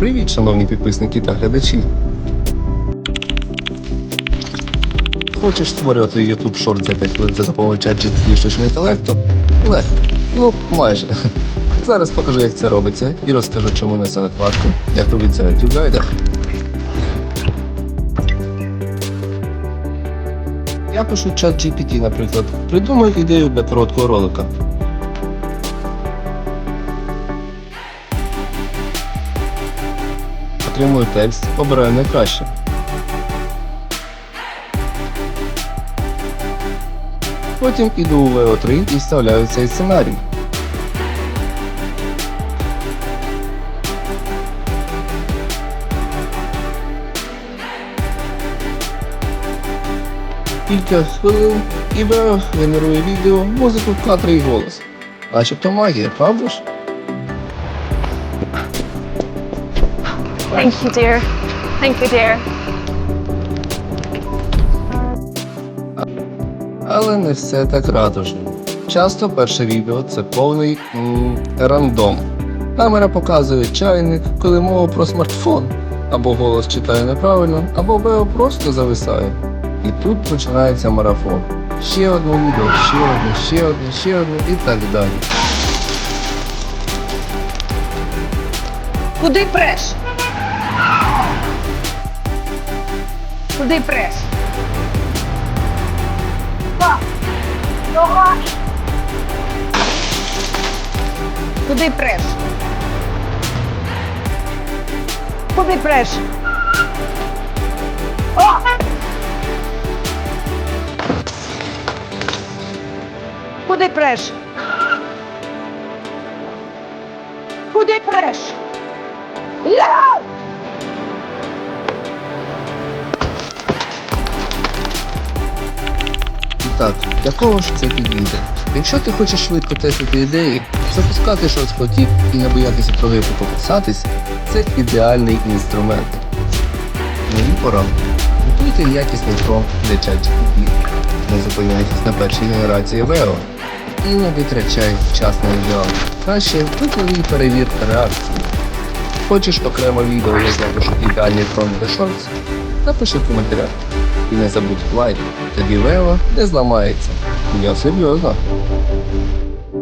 Привіт, шановні підписники та глядачі. Хочеш створювати YouTube Short за 5 хвилин за допомогою ChatGPT штучного інтелекту? Легко. Ну, майже. Зараз покажу, як це робиться, і розкажу, чому не це важко, як робиться в YouTube гайдах. Я пишу ChatGPT, наприклад. Придумай ідею для короткого ролика. Отримую текст, обираю найкраще. Потім іду у VO3 і вставляю цей сценарій. Кілька хвилин і VO генерує відео, музику, кадри і голос. Начебто магія, правда ж? Thank you, dear. Thank you, dear. Але не все так радужно. Часто перше відео це повний м, рандом. Камера показує чайник, коли мова про смартфон, або голос читає неправильно, або вео просто зависає. І тут починається марафон. Ще одне відео, ще одне, ще одне, ще одне і так далі. Куди преш? Куди преш? Куди преш? Куди преш? О! Куди преш? Куди преш? Я! І так, для кого ж це підійде? Якщо ти хочеш швидко тестити ідеї, запускати щось хотів і не боятися прогибу пописатись, це ідеальний інструмент. Мені пора. Готуйте якісний пром для ChatGPT. Не зупиняйтесь на першій генерації VEO. І не витрачай час на ідеал. Краще виклади і перевір реакцію. Хочеш окремо відео, я пишу ідеальний пром для Shorts? Напиши в коментарях. І не забудь лайк, тоді Лео не зламається. Я серйозно.